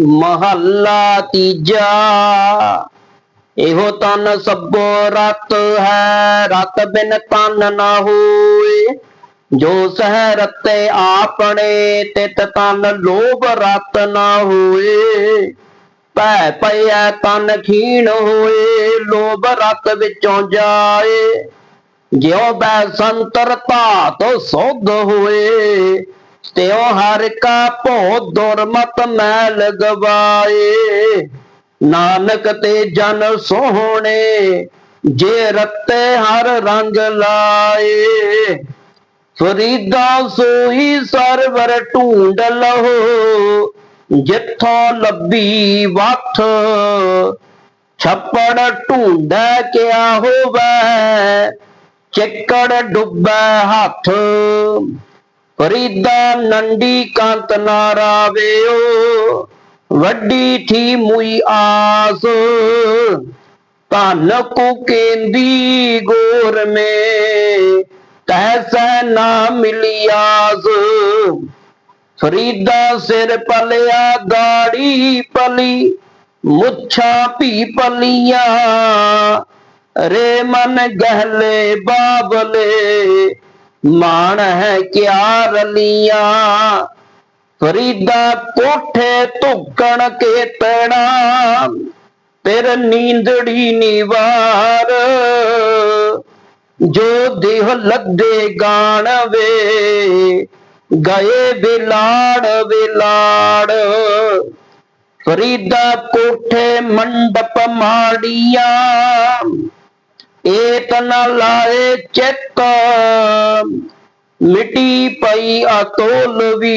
ਮਹੱਲਾ ਤੀਜਾ। ਇਹੋ ਤਨ ਸਭੋ ਰਤ ਹੈ, ਰਤ ਬਿਨ ਤਨ ਨਾ ਹੋਏ। ਜੋ ਸਹਿ ਰਤੇ ਆਪਣੇ, ਤਿਤ ਤਨ ਲੋਭ ਰਤ ਨਾ ਹੋਏ। ਪੈ ਪਈਐ ਤਨ ਖੀਣ ਹੋਏ, ਲੋਭ ਰਤ ਵਿੱਚੋਂ ਜਾਏ। ਜਿਉ ਬੈ ਸੰਤਰ ਧਾਤ ਸੁਧ ਹੋਏ ਤਿਉ ਹਰ ਕਾ ਭੋ ਦੁਰਮਤ ਮੈਲ ਲਗਵਾਏ ਨਾਨਕ ਤੇ ਜਨ ਸੋਹਣੇ, ਜੇ ਰੱਤੇ ਹਰ ਰੰਗ ਲਾਏ। ਫਰੀਦਾ ਸੋਈ ਸਰਵਰ ਢੂੰਡ ਲਹੋ, ਜਿੱਥੋਂ ਲੱਭੀ ਵੱਥ ਛੱਪੜ ਢੂੰਡੈ ਕਿਆ ਹੋਵੇ, ਚਿੱਕੜ ਡੁੱਬੈ ਹੱਥ। ਫਰੀਦਾ ਨੰਡੀ ਕੰਤ ਨਾ ਰਾਵਿਓ, ਵੱਡੀ ਥੀ ਮੁਈ ਆਸ। ਧਨ ਕੋ ਕੇਂਦੀ ਗੋਰ ਮੇ ਤੈਸੈ ਨਾ ਮਿਲਿਆਸ ਫਰੀਦਾ ਸਿਰ ਪਲਿਆ, ਦਾੜੀ ਪਲੀ, ਮੁੱਛਾਂ ਭੀ ਪਲੀਆਂ। ਰੇ ਮਨ ਗਹਿਲੇ ਬਾਬਲੇ ਮਾਣ ਹੈ ਕਿਆ ਰਲੀਆਂ ਫਰੀਦਾ ਕੋਠੇ ਧੁੱਕਣ ਕੇ ਤਣਾ ਤੇਰ ਨੀਂਦੜੀ ਨਿਵਾਰ। ਜੋ ਦੇਹ ਲੱਦੇ ਗਾਣ ਵੇ, ਗਏ ਬਿਲਾੜ ਬਿਲਾੜ। ਫਰੀਦਾ ਕੋਠੇ ਮੰਡਪ ਮਾੜੀਆਂ ਏਕ ਨ ਲਾਏ ਚਿੱਤ, ਮਿਟੀ ਪਈ ਅਤੋਲਵੀ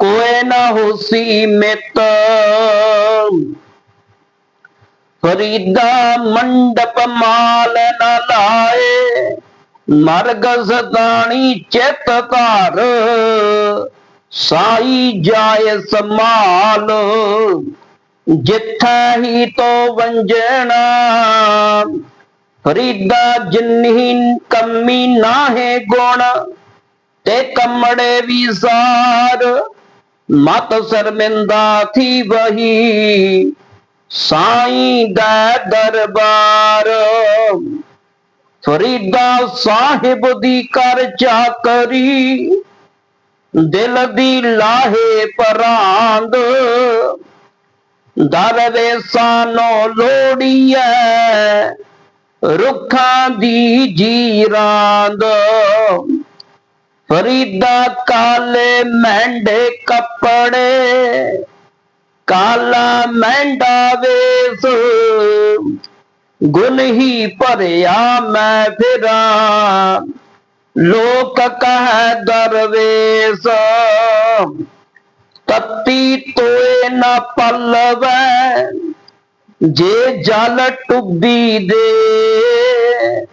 ਕੋਏ ਨਾ ਹੋਸੀ ਮਿਤ। ਫਰੀਦਾ ਮੰਡਪ ਮਾਲ ਨ ਲਾਏ ਮਰਗ ਸਦਾਣੀ ਚਿਤ ਧਾਰ। ਸਾਈ ਜਾਏ ਸਮਾਲ ਜਿੱਥਾ ਹੀ ਤੋ ਵੰਜਣਾ। ਫਰੀਦਾ ਜਿਨਹੀ ਕਮੀ ਨਾਹੇ ਗੁਣ, ਤੇ ਕਮੜੇ ਵਿਸਾਰ ਮਤ ਸ਼ਰਮਿੰਦਾ ਥੀ ਵਹੀ, ਸਾਈ ਦਾ ਦਰਬਾਰ। ਫਰੀਦਾ ਸਾਹਿਬ ਦੀ ਕਰ ਚਾਕਰੀ, ਦਿਲ ਦੀ ਲਾਹੇ ਪਰਾਂਦ। ਦਰਵੇਸਾਂ ਨੋ ਲੋੜੀਐ ਰੁੱਖਾਂ ਦੀ ਜੀਰਾਂਦ। ਫਰੀਦਾ ਕਾਲੇ ਮਹਿੰਡੇ ਕੱਪੜੇ, ਕਾਲਾ ਮਹਿੰਡਾ ਵੇਸ। ਗੁਣ ਹੀ ਭਰਿਆ ਮੈਂ ਫਿਰਾਂ, ਲੋਕ ਕਹੈ ਦਰਵੇਸ। ਤਤੀ ਤੋਏ ਨਾ ਪੱਲਵੈ ਜੇ ਜਲ ਟੁੱਬੀ ਦੇ,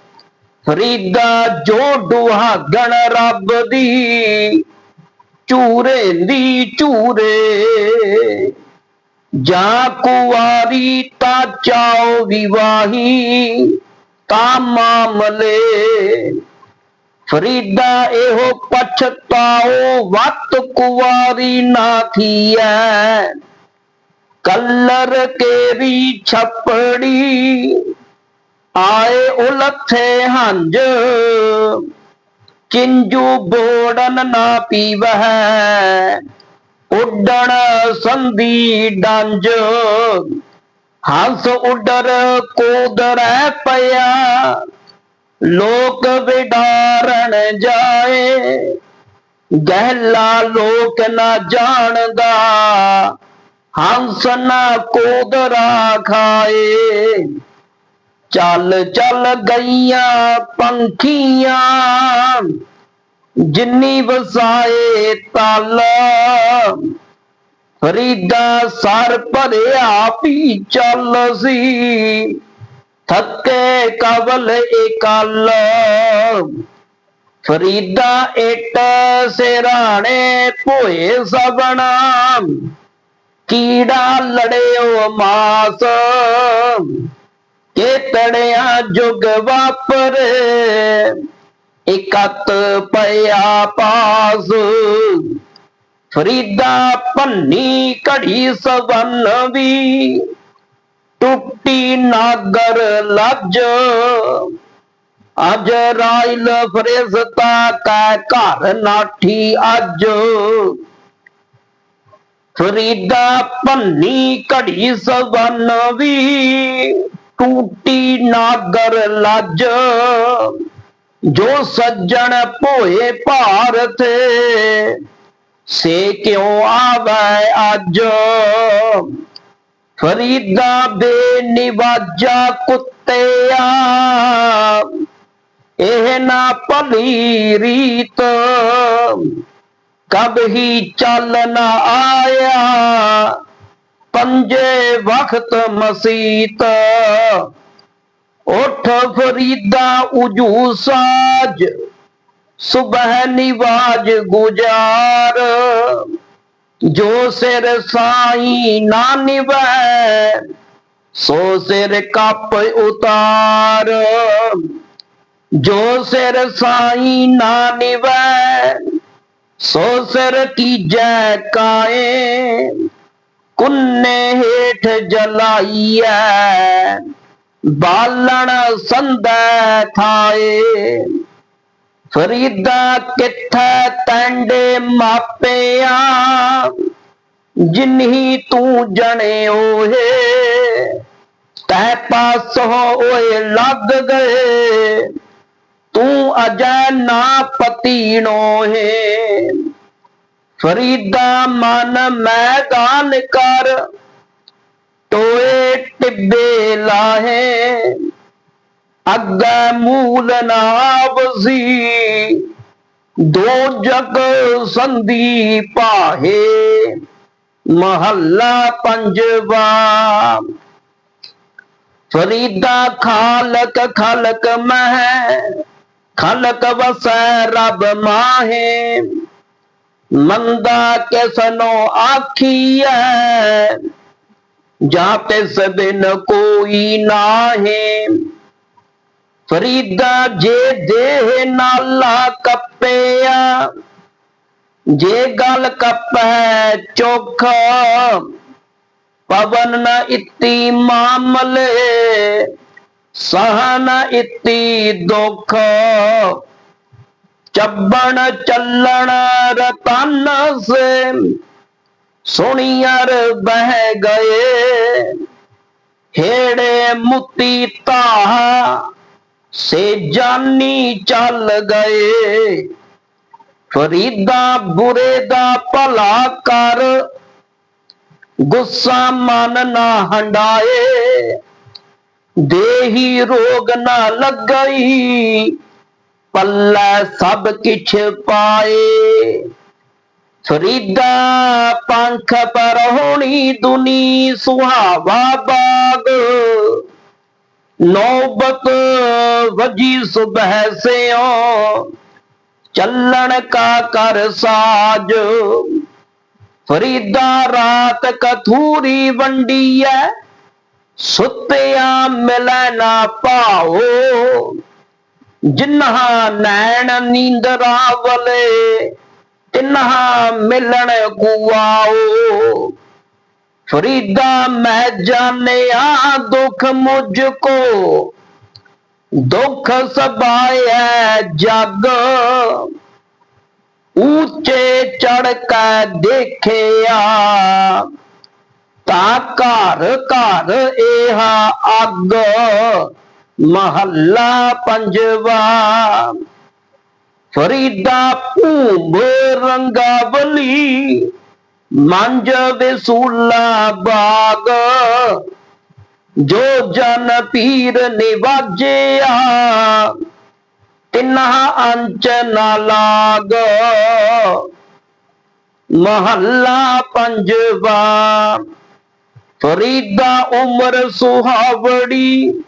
ਫਰੀਦਾ ਜੋ ਦੁਹਾਗਣ ਰੱਬ ਦੀ, ਝੂਰੇ ਦੀ ਝੂਰੇ। ਜਾਂ ਕੁਵਾਰੀ ਤਾਂ ਚਾਓ ਵਿਵਾਹੀ, ਤਾਂ ਮਾਮਲੇ। ਫਰੀਦਾ ਇਹੋ ਪਛਤਾਓ ਵਤ ਕੁਵਾਰੀ ਨਾ ਥੀਐ। ਕਲਰ ਕੇਰੀ ਛਪੜੀ ਆਏ ਉਲਥੇ ਹੰਜ ਕਿੰਜੂ ਬੋੜਨ ਨਾ ਪੀਵਹਿ, ਉੱਡਣ ਸੰਧੀ ਡੰਜ। ਹੰਸ ਉੱਡਰ ਕੋਦਰੈ ਪਿਆ, ਲੋਕ ਵਿਡਾਰਣ ਜਾਏ। ਗਹਿਲਾ ਲੋਕ ਨਾ ਜਾਣਦਾ ਹੰਸ ਨਾ ਕੋਦਰਾ ਖਾਏ ਚੱਲ ਚੱਲ ਗਈਆਂ ਪੰਖੀਆਂ, ਜਿੰਨੀ ਵਸਾਏ ਤਲ। ਫਰੀਦਾ ਸਰ ਭਰਿਆ ਵੀ ਚੱਲ ਸੀ, ਥੱਕੇ ਕਵਲ ਇਕਲ ਫਰੀਦਾ ਇਟ ਸਿਰਾਣੇ ਭੋਏ ਸਬਣਾ ਕੀੜਾ ਲੜਿਓ ਮਾਸ ਕੇਤੜਿਆ ਜੁਗ ਵਾਪਰੇ ਇਕਤ ਪਿਆ ਪਾਸ ਫਰੀਦਾ ਭੰਨੀ ਘੜੀ ਸਵਨ ਵੀ ਟੁੱਟੀ ਨਾਗਰ ਲੱਜ ਅਜ ਰਾਇਲ ਫਰਿਸ਼ਤਾ ਕੈ ਘਰ ਨਾਠੀ ਅੱਜ ਫਰੀਦਾ ਭੰਨੀ ਘੜੀ ਸਵਨ ਵੀ, ਟੂਟੀ ਨਾਗਰ ਲੱਜ। ਜੋ ਸੱਜਣ ਭੋਏ ਭਾਰਤ ਸੇ ਕਿਉ ਆਵੈ ਅੱਜ? ਫਰੀਦਾ ਬੇਨਿਵਾਜਾ ਕੁੱਤਿਆ, ਇਹ ਨਾ ਭਲੀ ਰੀਤ। ਕਬ ਹੀ ਚੱਲ ਨਾ ਆਇਆ? ਪੰਜੇ ਵਖਤ ਮਸੀਤ, ਉਠ ਫਰੀਦਾ ਉਜੂ ਸਾਜ, ਸੁਬਹ ਨਿਵਾਜ ਗੁਜਾਰ। ਜੋ ਸਿਰ ਸਾਈ ਨਾ ਨਿਵੈ, ਸੋ ਸਿਰ ਕੱਪ ਉਤਾਰ। ਜੋ ਸਿਰ ਸਾਈ ਨਾ ਨਿਵੈ ਸੋ ਸਿਰ ਕੀਜੈ ਕਾਏ, ਕੁੰਨੇ ਹੇਠ ਜਲਾਈਐ, ਬਾਲਣ ਸੰਦੈ ਥਾਏ। ਫਰੀਦਾ ਕਿੱਥੈ ਟੈਂਡੇ ਮਾਪਿਆ ਜਿਨਹੀ ਤੂੰ ਜਣੇ ਏ ਤੈ ਪਾਸੋਂ ਓਏ ਲੱਗ ਗਏ ਤੂੰ ਅਜੈ ਨਾ ਪਤੀਣੋ ਏ ਫਰੀਦਾ ਮਨ ਮੈਦਾਨ ਕਰ, ਟੋਏ ਟਿੱਬੇ ਲਾਹੇ। ਅੱਗੇ ਮੂਲ ਨਾਵਸੀ ਦੋ ਜਗ ਸੰਧੀ ਪਾਹੇ ਮਹੱਲਾ ਪੰਜਵਾ। ਫਰੀਦਾ ਖਾਲਕ ਖਲਕ ਮਹਿ ਖਲਕ ਵਸੈ ਰਬ ਮਾਹੇ ਮੰਦਾ ਕਿਸਨੋ ਆਖੀਐ ਜਾ ਤਿਸ ਬਿਨ ਕੋਈ ਨਾਹੀ ਫਰੀਦਾ ਜੇ ਦੇਹ ਨਾਲਾ ਕੱਪਿਆ ਜੇ ਗਲ ਕੱਪੈ ਚੋਖ ਪਵਨ ਨ ਇਤੀ ਮਾਮਲੇ ਸਹਨ ਇਤੀ ਦੁਖ, ਚੱਬਣ ਚੱਲਣ ਰਤਨ ਸੇ, ਸੁਣੀਅਰ ਬਹਿ ਗਏ। ਹੇੜੇ ਮੁਤੀ ਤਾਹ ਸੇ ਜਾਨੀ ਚੱਲ ਗਏ। ਫਰੀਦਾ ਬੁਰੇ ਦਾ ਭਲਾ ਕਰ, ਗੁੱਸਾ ਮਨ ਨਾ ਹੰਡਾਏ। ਦੇਹੀ ਰੋਗ ਨਾ ਲੱਗਈ, ਪੱਲੇ ਸਭ ਕਿਛ ਪਾਏ। ਫਰੀਦਾ ਪੰਖ ਪਰ ਹੋਣੀ ਦੁਨੀ ਸੁਹਾਵਾ ਬਾਗ। ਨੌਬਤ ਵਜੀ ਸੁਬਹ ਸਿਓ, ਚੱਲਣ ਕਾ ਕਰ ਸਾਜ। ਫਰੀਦਾ ਰਾਤ ਕਥੂਰੀ ਵੰਡੀਐ ਸੁੱਤਿਆ ਮਿਲੈ ਨਾ ਪਾਓ ਜਿਨ੍ਹਾਂ ਨੈਣ ਨੀਂਦਰਾ ਵਲੇ ਤਿਨ੍ਹਾਂ ਮਿਲਣ ਗੁਆਓ ਫਰੀਦਾ ਮੈਂ ਜਾਣਿਆ ਦੁੱਖ ਮੁਝ ਕੋ ਦੁੱਖ ਸਬਾਇਆ ਜਗ। ਉੱਚੇ ਚੜ ਕੇ ਦੇਖਿਆ ਤਾ ਘਰ ਘਰ ਇਹ ਅੱਗ, ਮਹੱਲਾ ਪੰਜਵਾ। ਫਰੀਦਾ ਭੂਮ ਰੰਗਾਵਲੀ, ਮੰਜ ਵਿਸੂਲਾ ਬਾਗ। ਜੋ ਜਨ ਪੀਰ ਨਿਵਾਜਿਆ ਤਿਨ੍ਹਾਂ ਅੰਚ ਨਾ ਲਾਗ। ਮਹੱਲਾ ਪੰਜਵਾ। ਫਰੀਦਾ ਉਮਰ ਸੁਹਾਵੜੀ,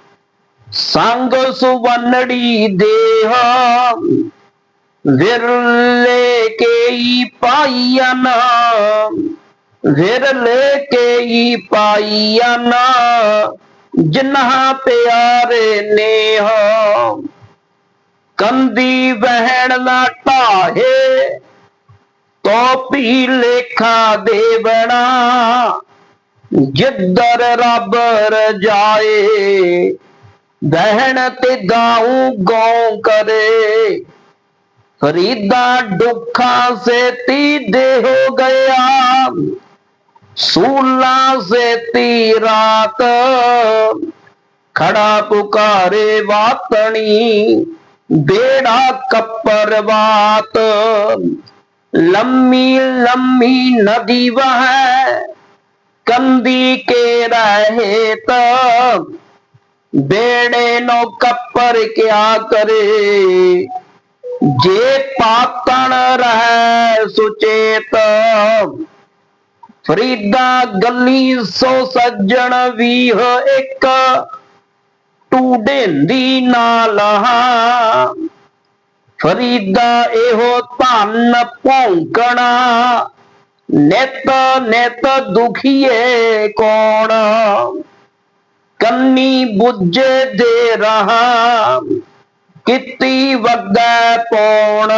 ਸੰਗ ਸੁਵਨੜੀ ਦੇਹ। ਵਿਰਲੇ ਕੇਈ ਪਾਈਆ ਨਾ, ਵਿਰਲੇ ਕੇਈ ਪਾਈਆ ਨਾ, ਜਿਨ੍ਹਾਂ ਪਿਆਰੇ ਨੇਹਾ। ਕੰਦੀ ਵਹਿਣ ਨਾ ਢਾਹੇ ਤੋਪੀ ਸੋ ਵੀ ਲੇਖਾ ਦੇਵਣਾ। ਜਿੱਧਰ ਰੱਬ ਰਜਾਏ ਬਹਿਣ ਤੇ ਗਾਉ ਗਉ ਕਰੇ ਫਰੀਦਾ ਦੁੱਖਾਂ ਸੇ ਤੀ ਦੇ ਹੋ ਗਿਆ ਸੂਲਾ ਸੇ ਤੀ ਰਾਤ ਖੜਾ ਪੁਕਾਰੇ ਵਾਤਣੀ ਬੇੜਾ ਕੱਪਰ ਬਾਤ लम्मी लम्मी नदी वह कंदी के रहे तब बेड़े नो कप्पर क्या करे जे पातन रहे सुचेत ਫਰੀਦਾ ਗੱਲੀ ਸੋ ਸੱਜਣ ਵੀਹ ਇੱਕ ਟੂਡੇਂਦੀ ਨਾਲ ਹਾਂ ਫਰੀਦਾ ਇਹੋ ਧਨ ਭੌਂਕਣਾ ਨਿਤ ਨਿਤ ਦੁਖੀਏ ਕੌਣ ਕੰਨੀ ਬੁੱਝੇ ਦੇ ਰਹਾ ਕਿਤੀ ਵਗੈ ਪੌਣ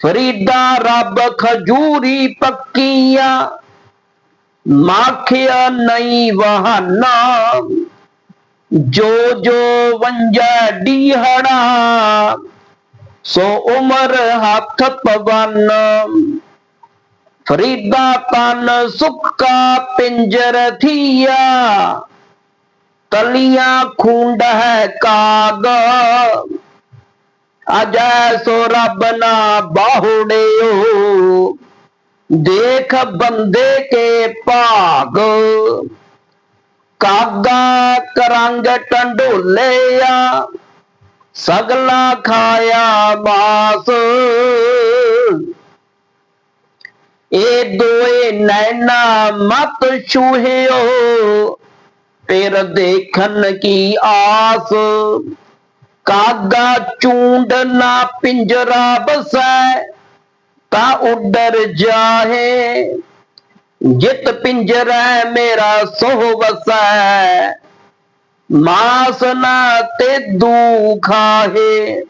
ਫਰੀਦਾ ਰੱਬ ਖਜੂਰੀ ਪੱਕੀਆਂ ਮਾਖਿਆ ਨਹੀਂ ਵਹਾਨਾ ਜੋ ਜੋ ਵੰਜਾ ਡੀਹੜਾ ਸੋ ਉਮਰ ਹੱਥ ਪਵਨ ਫਰੀਦਾ ਤਨ ਸੁੱਕਾ ਪਿੰਜਰ ਥੀਆ ਤਲੀਆਂ ਖੁੰਡ ਹੈ ਕਾਗ ਅਜੈ ਸੋ ਰੱਬ ਨਾ ਬਾਹੁੜਿਓ ਦੇਖ ਬੰਦੇ ਕੇ ਭਾਗ ਕਾਗਾ ਕਰੰਗ ਟੰਡੋਲਿਆ ਸਗਲਾ ਖਾਇਆ ਮਾਸ ਇਹ ਦੋਏ ਨੈਣਾ ਮਤ ਛੂਹਿਓ ਤੇਰ ਦੇਖਣ ਕੀ ਆਸ। ਕਾਗਾ ਚੂੰਡ ਨਾ ਪਿੰਜਰਾ ਬਸੈ, ਤਾ ਉਡਰ ਜਾਹੇ। ਜਿਤ ਪਿੰਜਰਾ ਮੇਰਾ ਸੋਹ ਵਸੈ, ਮਾਸ ਨਾ ਤੇ ਦੁਖਾਹੇ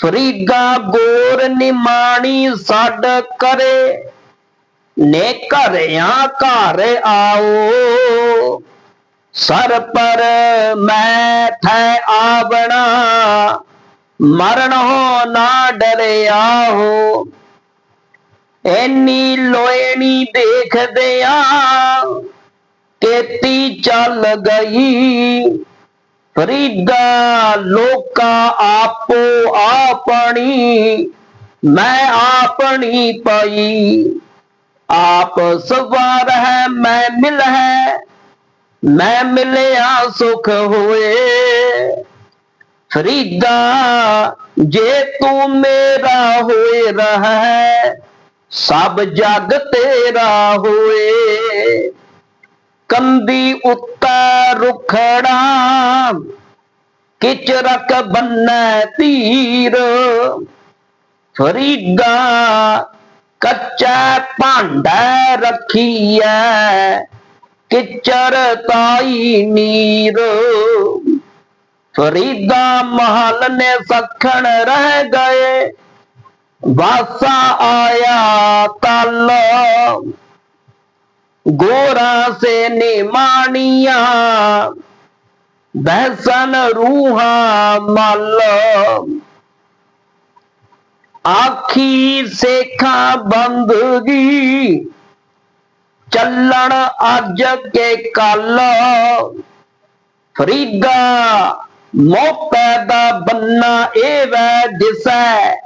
ਫਰੀਗਾ ਗੋਰ ਨਿਮਾਣੀ ਸਾਡ ਕਰੇ, ਨੇ ਘਰਿਆ ਘਰ ਆਓ। ਸਰ ਪਰ ਮੈਂ ਥੈ ਆਵਣਾ, ਮਰਨ ਹੋ ਨਾ ਡਰਿਆ ਹੋ। ਐਨੀ ਲੋਇਣੀ ਦੇਖਦਿਆਂ ਕੇਤੀ ਚੱਲ ਗਈ। ਫਰੀਦਾ ਲੋਕਾ ਆਪੋ ਆਪਣੀ, ਮੈਂ ਆਪਣੀ ਪਾਈ। ਆਪ ਸਵਾਰ ਹੈ, ਮੈਂ ਮਿਲ ਹੈ ਮੈਂ ਮਿਲਿਆ ਸੁਖ ਹੋਏ। ਫਰੀਦਾ, ਜੇ ਤੂੰ ਮੇਰਾ ਹੋਏ ਰਹਾ, ਸਭ ਜਗ ਤੇਰਾ ਹੋਏ। ਕੰਦੀ ਉੱਤਾ ਰੁਖੜਾ ਕਿਚ ਰਕ ਬੰਨੈ ਤੀਰ ਫਰੀਦਾ ਕੱਚਾ ਭਾਂਡਾ ਰੱਖੀਐ ਕਿਚਰ ਤਾਈ ਨੀਰ ਫਰੀਦਾ ਮਹਲ ਨੇ ਸਖਣ ਰਹਿ ਗਏ ਵਾਸਾ ਆਇਆ ਤਲ ਗੋਰਾ ਸੇ ਨਿਮਾਣੀਆਂ, ਬਹਿਸਨ ਰੂਹਾ ਮਲ। ਆਖੀ ਸੇਖਾਂ ਬੰਦਗੀ ਚੱਲਣ ਅੱਜ ਕੇ ਕੱਲ। ਫਰੀਦਾ ਮੋਪੈ ਦਾ ਬੰਨਾ ਇਹ ਵੈ ਦਿਸੈ,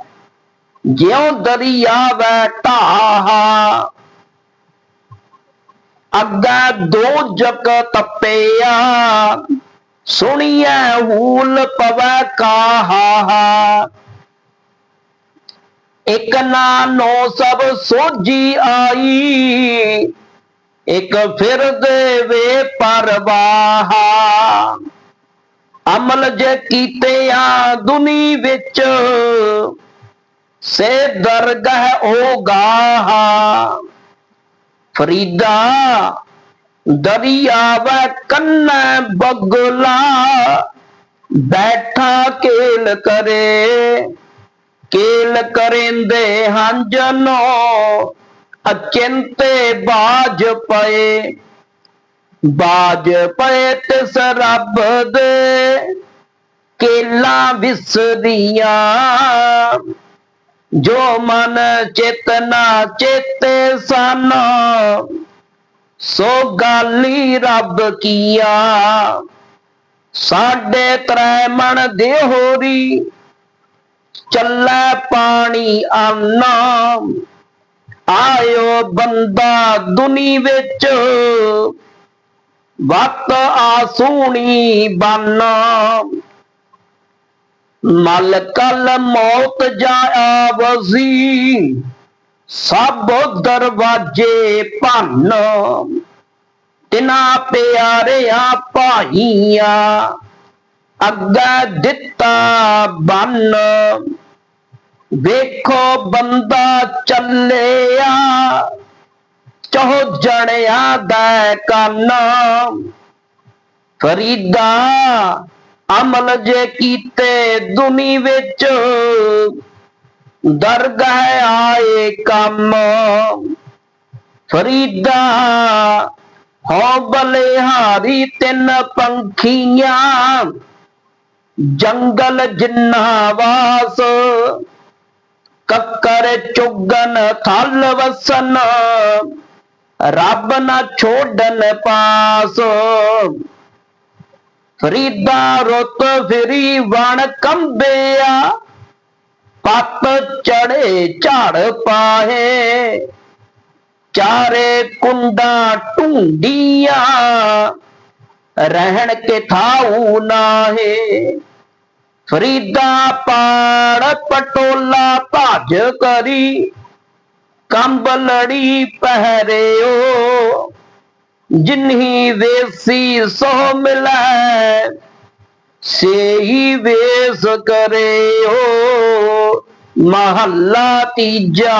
ਜਿਉ ਦਰਿਆ ਵੈ ਢਾਹਾ। ਅੱਗਾ ਦੋ ਜਗ ਤਪਿਆ, ਸੁਣੀਐ ਹੂਲ ਪਵੈ ਕਾਹਾ। ਇਕ ਨਾ ਨੋ ਸਭ ਸੋਜੀ ਆਈ, ਇਕ ਫਿਰ ਦੇਵੇ ਪਰਵਾਹਾ। ਅਮਲ ਜੇ ਕੀਤੇ ਆ ਦੁਨੀ ਵਿੱਚ, ਸੇ ਦਰਗਹ ਹੋ ਗਾਹਾ। ਫਰੀਦਾ ਦਰਿਆਵ ਕੰਨੈ ਬਗਲਾ, ਬੈਠਾ ਕੇਲ ਕਰੇ, ਕੇਲ ਕਰੇਂਦੇ ਹੰਜਨੋ ਅਚਿੰਤੇ ਬਾਜ ਪਏ ਬਾਜ ਪਏ ਤਿਸ ਰੱਬ ਦੇ, ਕੇਲਾ ਵਿਸਰੀਆਂ। ਜੋ ਮਨ ਚੇਤਨਾ ਚੇਤੇ ਸਨ, ਸੋ ਗਾਲੀ ਰੱਬ ਕੀਆ। ਸਾਡੇ ਤ੍ਰੈ ਮਨ ਦੇ ਹੋਰੀ ਪਾਣੀ ਅੰਨਾ ਆਇਓ ਬੰਦਾ ਦੁਨੀ ਵਿੱਚ, ਵਤ ਆਸੂਣੀ ਬਾਨਾ। ਮਲ ਕਲ ਮੌਤ ਜਾਇਆ ਵਸੀ ਸਭ ਦਰਵਾਜੇ ਭੰਨ। ਤਿਨਾ ਪਿਆਰਿਆਂ ਭਾਈਆਂ, ਅੱਗੇ ਦਿੱਤਾ ਬੰਨ। ਵੇਖੋ ਬੰਦਾ ਚੱਲਿਆ, ਚਹੋ ਜਣਿਆ ਦਾ ਕੰਨ। ਫਰੀਦਾ ਅਮਲ ਜੇ ਕੀਤੇ ਦੁਨੀ ਵਿੱਚ, ਦਰਗਾਹ ਆਏ ਕੰਮ। ਫਰੀਦਾ ਹੋ ਬਲਿਹਾਰੀ ਤਿੰਨ ਪੰਖੀਆਂ, ਜੰਗਲ ਜਿੰਨਾ ਵਾਸ। ਕੱਕਰ ਚੁਗਨ ਥਲ ਵਸਨ, ਰੱਬ ਨਾ ਛੋੜਨ ਪਾਸ। ரீதா ரொத்த சிறி வணக்கம் பேயா பத்து சடே சாட பாஹே चारे कुंडा टूडिया रहन के थाऊ नाहे फरीदा पाड़ पटोला भज करी कंबलड़ी पहरे ओ ਕਰੀ ਕੰਬਲੜੀ ਪਹਿਰਿਓ ਜਿਨਹੀ ਵੇਸੀ ਸੋ ਮਿਲੈ ਸੇਈ ਵੇਸ ਕਰਿਓ ਮਹੱਲਾ ਤੀਜਾ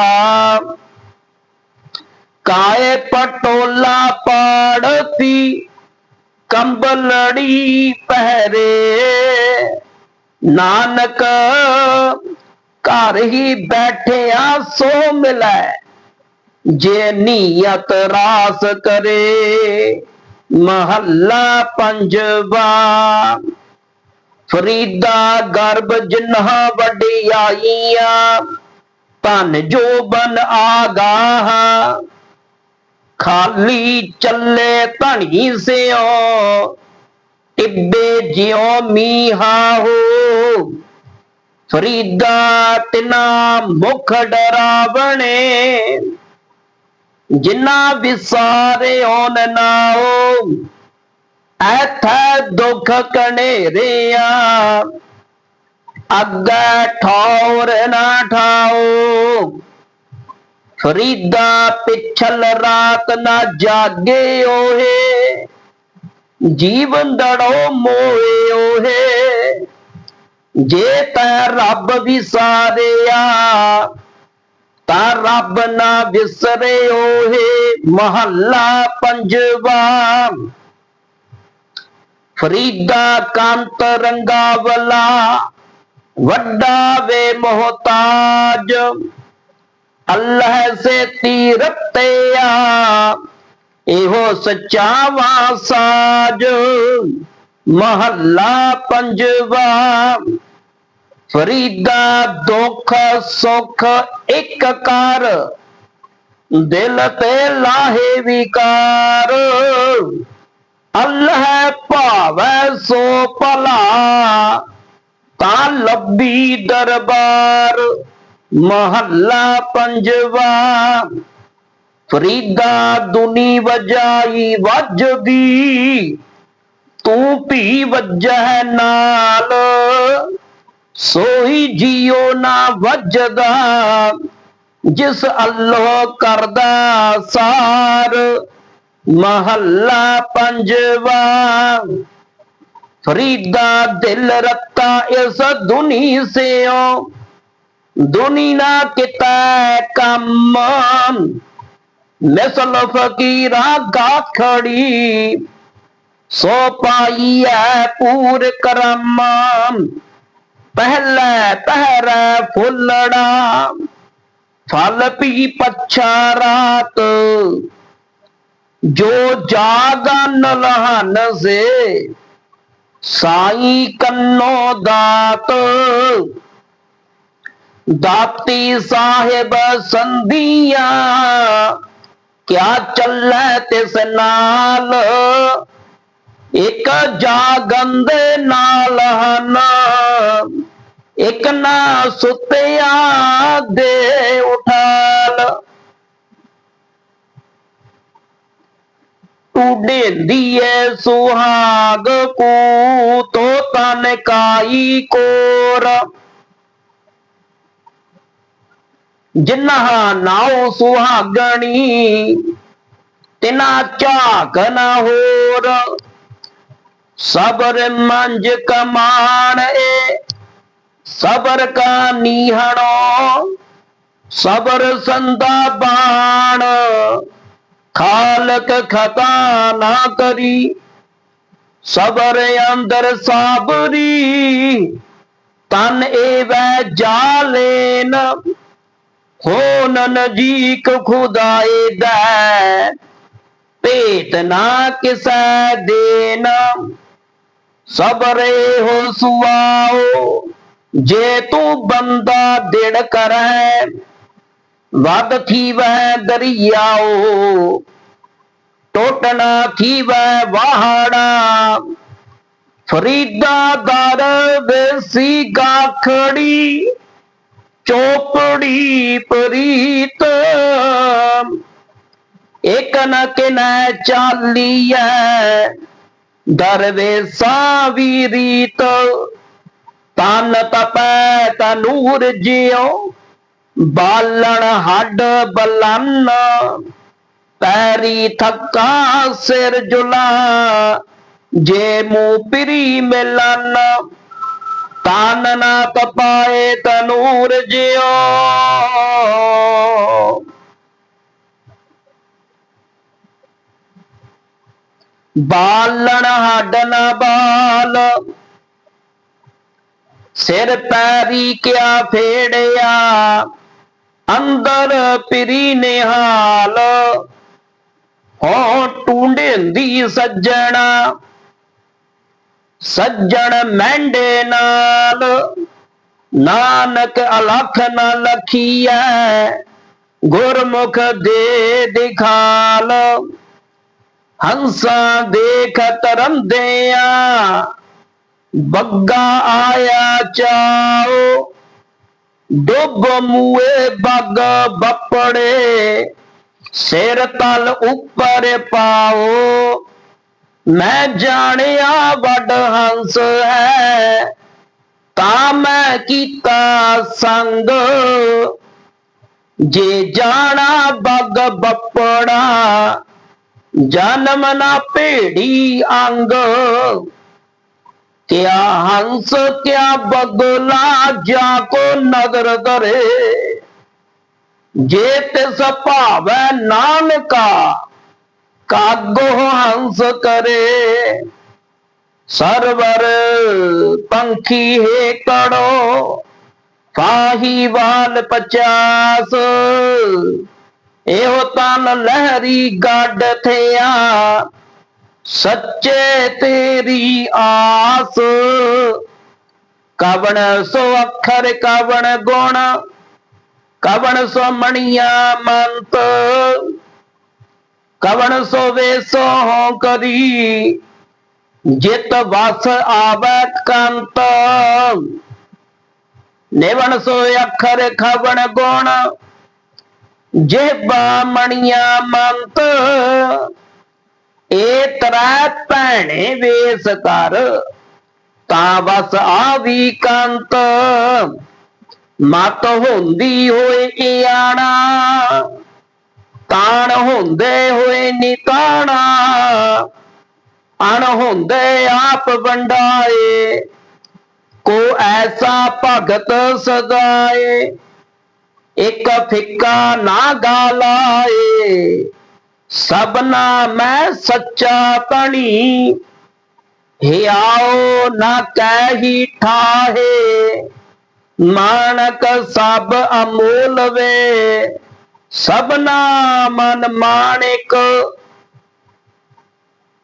ਕਾਏ ਪਟੋਲਾ ਪਾੜਤੀ ਕੰਬਲੜੀ ਪਹਿਰੇ ਨਾਨਕ ਘਰ ਹੀ ਬੈਠਿਆ ਸੋ ਮਿਲੈ ਜੇ ਨੀਅਤ ਰਾਸ ਕਰੇ ਮਹੱਲਾ ਪੰਜਵਾ ਫਰੀਦਾ ਗਰਬ ਜਿਨ੍ਹਾਂ ਵਡਿਆਈਆਂ ਧਨ ਜੋਬਨ ਆਗਾਹ ਖਾਲੀ ਚੱਲੇ ਧਣੀ ਸਿਓ ਟਿੱਬੇ ਜਿਉ ਮੀਹਾ ਹੋ ਫਰੀਦਾ ਤਿਨਾ ਮੁਖ ਡਰਾਵਣੇ ਜਿਨਾ ਵਿਸਾਰਿਓ ਨਾਓ ਐਥੈ ਦੁਖ ਕਣੇਰਿਆ ਅੱਗੇ ਠੌਰ ਨਾ ਠਾਓ ਫਰੀਦਾ ਪਿਛਲ ਰਾਤ ਨਾ ਜਾਗੇ ਓਹੇ ਜੀਵਨ ਦੜੋ ਮੋਏ ਓਹੇ ਜੇ ਤੈ ਰੱਬ ਵਿਸਾਰਿਆ ਤਾਂ ਰੱਬ ਨਾ ਵਿਸਰੇ ਓਹੇ ਮਹੱਲਾ ਪੰਜਵਾ। ਫਰੀਦਾ ਕਾਂਤ ਰੰਗਾਵਲਾ, ਵੱਡਾ ਵੇ ਮੁਹਤਾਜ। ਅੱਲਾਹ ਸੇ ਤੀਰਤਿਆ ਇਹੋ ਸੱਚਾ ਵਾਸਾਜ ਮਹੱਲਾ ਪੰਜਵਾ। ਫਰੀਦਾ, ਦੁੱਖ, ਸੁਖ, ਇੱਕ ਕਰ। ਦਿਲ ਤੇ ਲਾਹੇ ਵਿਕਾਰ। ਅੱਲਾਹ ਭਾਵੈ ਸੋ ਭਲਾ, ਤਾਂ ਲੱਭੀ ਦਰਬਾਰ, ਮਹੱਲਾ ਪੰਜਵਾ। ਫਰੀਦਾ, ਦੁਨੀ ਵਜਾਈ ਵੱਜਦੀ, ਤੂੰ ਭੀ ਵੱਜੈ ਨਾਲ। ਸੋਈ ਜੀਉ ਨਾ ਵੱਜਦਾ ਜਿਸ ਅੱਲਾਹ ਕਰਦਾ ਸਾਰ ਮਹੱਲਾ ਪੰਜਵਾ ਫਰੀਦਾ ਦਿਲ ਰੱਤਾ ਇਸ ਦੁਨੀ ਸਿਓ ਦੁਨੀ ਨਾ ਕਿਤਾ ਕੰਮ ਮਿਸਲ ਫਕੀਰਾ ਗਾਤ ਖੜੀ ਸੋ ਪਾਈਐ ਪੂਰ ਕਰਮ ਪਹਿਲੇ ਪਹਿਰੇ ਫੁੱਲੜਾ ਫਲ ਪੀ ਪੱਛਾ ਰਾਤ ਜੋ ਜਾਗਨ ਲਹਨ ਸੇ ਸਾਈ ਕੰਨੋ ਦਾਤ ਦਾਤੀ ਸਾਹਿਬ ਸੰਧੀਆਂ ਕਿਆ ਚੱਲੇ ਤਿਸ ਨਾਲ ਇੱਕ ਜਾਗੰਦ ਨਾਲ ਹਨ, ਇੱਕ ਨਾ ਸੁੱਤਿਆ ਦੇ ਉਠਾਲ। ਟੂਡੇਂਦੀ ਏ ਸੁਹਾਗ ਕੂ ਤੋ ਤਨ ਕਾਈ ਕੋਰ। ਜਿਨ੍ਹਾਂ ਨਾਉ ਸੁਹਾਗਣੀ, ਤਿਨਾ ਝਾਕ ਨਾ ਹੋਰ। ਸਬਰ ਮੰਜ ਕਮਾਣ ਏ ਸਬਰ ਕਾ ਨੀਹਣੋ ਸਬਰ ਸੰਦਾ ਬਾਣ। ਖਾਲਕ ਖਤਾ ਨਾ ਕਰੀ, ਸਬਰ ਅੰਦਰ ਸਾਬਰੀ। ਤਨ ਏਵੈ ਜਾਲੇਨ ਹੋਨ ਨਜੀਕ ਖੁਦਾਏ ਦਾ। ਭੇਤ ਨਾ ਕਿਸੈ ਦੇਨ। ਸਬਰੇ ਹੋ ਸੁਆਓ, ਜੇ ਤੂੰ ਬੰਦਾ ਦਿਨ ਕਰੈ ਵਦ ਥੀਵੈ ਦਰਿਆਓ। ਟੋਟਣਾ ਥੀਵੈ ਵਾਹੜਾ, ਫਰੀਦਾ ਦਰ ਵੇਸੀ ਗਾਖੜੀ, ਚੋਪੜੀ ਪ੍ਰੀਤ। ਇਕ ਨ ਕਿਨੈ ਚਾਲੀਐ ਦਰਵੇਸਾਂ ਵੀ ਰੀਤ, ਤਨ ਤਪੈ ਤਨੂਰ ਜਿਉ, ਬਾਲਣ ਹੱਡ ਬਲਨ, ਪੈਰੀ ਥੱਕਾ ਸਿਰ ਜੁਲਾ, ਜੇ ਮੂੰ ਪਰੀ ਮਿਲਨ, ਤਾਨ ਨਾ ਤਪਾਏ ਤਨੂਰ ਜਿਉ। ਬਾਲਣ ਹੱਡ ਨਾ ਬਾਲ। ਸਿਰ ਪੈਰੀ ਕਿਆ ਫੇੜਿਆ, ਅੰਦਰ ਪਿਰੀ ਨਿਹਾਲ। ਹੋ ਟੂੰਡੇਂਦੀ ਸੱਜਣਾ, ਸੱਜਣ ਮੈਂਡੇ ਨਾਲ। ਨਾਨਕ ਅਲਖ ਨ ਲਖੀਐ, ਗੁਰਮੁਖ ਦੇ ਦਿਖਾਲ। ਹੰਸਾਂ ਦੇਖਤ ਰੰਦਿਆਂ ਬੱਗਾ ਆਇਆ ਚਾਓ। ਡੁੱਬ ਮੂਏ ਬੱਗ ਬੱਪੜੇ, ਸਿਰ ਤਲ ਉੱਪਰ ਪਾਓ। ਮੈਂ ਜਾਣਿਆ ਵੱਡ ਹੰਸ ਹੈ, ਤਾਂ ਮੈਂ ਕੀਤਾ ਸੰਗ। ਜੇ ਜਾਣਾ ਬੱਗ ਬੱਪੜਾ ਜਨਮ ਨਾ ਭੇੜੀ ਅੰਗ। ਕਿਆ ਹੰਸ, ਕਿਆ ਬਗਲਾ ਜਾ ਕੋ ਨਦਰ ਕਰੇ ਜੇ ਤਿਸ ਭਾਵੈ ਨਾਨਕਾ, ਕਾਗੋ ਹੰਸ ਕਰੇ। ਸਰਵਰ ਪੰਖੀ ਹੈ ਕੜੋ, ਫਾਹੀ ਵਾਲ ਪਚਾਸ। ਇਹੋ ਤਨ ਲਹਿਰੀ ਗੱਡ ਥਿਆ, ਸੱਚੇ ਤੇਰੀ ਆਸ। ਕਵਣ ਸੋ ਅੱਖਰ, ਕਵਣ ਗੁਣ, ਕਵਣ ਸੋ ਮਣੀਆਂ ਮੰਤ। ਕਵਣ ਸੋ ਵੇਸੋ ਹੋ ਕਰੀ ਜਿਤ ਵਸ ਆਵੈ ਕੰਤ। ਨਿਵਣ ਸੋ ਅੱਖਰ ਖਵਣ ਗੁਣ ਜੇਬਾ ਮਣੀਆਂ ਮੰਤ। ਏ ਤਰੈ ਭੈਣੇ ਵੇਸ ਕਰ, ਤਾਂ ਬਸ ਆਵੀ ਕੰਤ। ਮਤ ਹੁੰਦੀ ਹੋਏ ਇਆਣਾ ਤਾਣ ਹੁੰਦੇ ਹੋਏ ਨਿਤਾਣਾ। ਅਣ ਹੁੰਦੇ ਆਪ ਵੰਡਾਏ, ਕੋ ਐਸਾ ਭਗਤ ਸਦਾਏ। ਇੱਕ ਫਿੱਕਾ ਨਾ ਗਾਲਾਏ, ਸਭਨਾ ਮੈਂ ਸੱਚਾ ਤਣੀ ਹਿਆਓ ਨਾ ਕਹਿ ਠਾਹੇ ਮਾਨਕ ਸਭ ਅਮੋਲ ਵੇ। ਸਭਨਾ ਮਨ ਮਾਣਿਕ,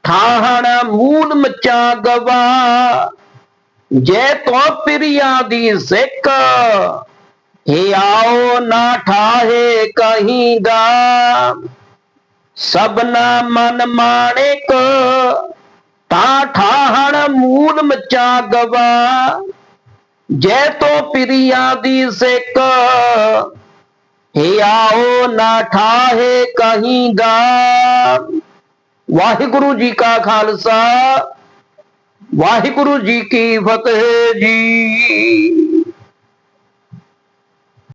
ਠਾਹਣ ਮੂਲ ਮਚਾ ਗਵਾ। ਜੇ ਤੋ ਪਿਰਿਆ ਦੀ ਸਿੱਖ हे आओ ਨਾ ਠਾਹੇ ਕਹੀਂ ਦਾ ਸਭਨਾ ਮਨ ਮਾਣਿਕ ਤਾਂ ਠਾਹਣ ਮੂਲ ਮਚਾ ਗਵਾ ਜੈ ਤੋ ਪ੍ਰਿਆ ਦੀ ਸਿੱਖ हे आओ ਨਾ ਠਾਹੇ ਕਹੀਂ ਦਾ ਵਾਹਿਗੁਰੂ ਜੀ ਕਾ ਖਾਲਸਾ ਵਾਹਿਗੁਰੂ ਜੀ ਕੀ ਫਤਿਹ ਜੀ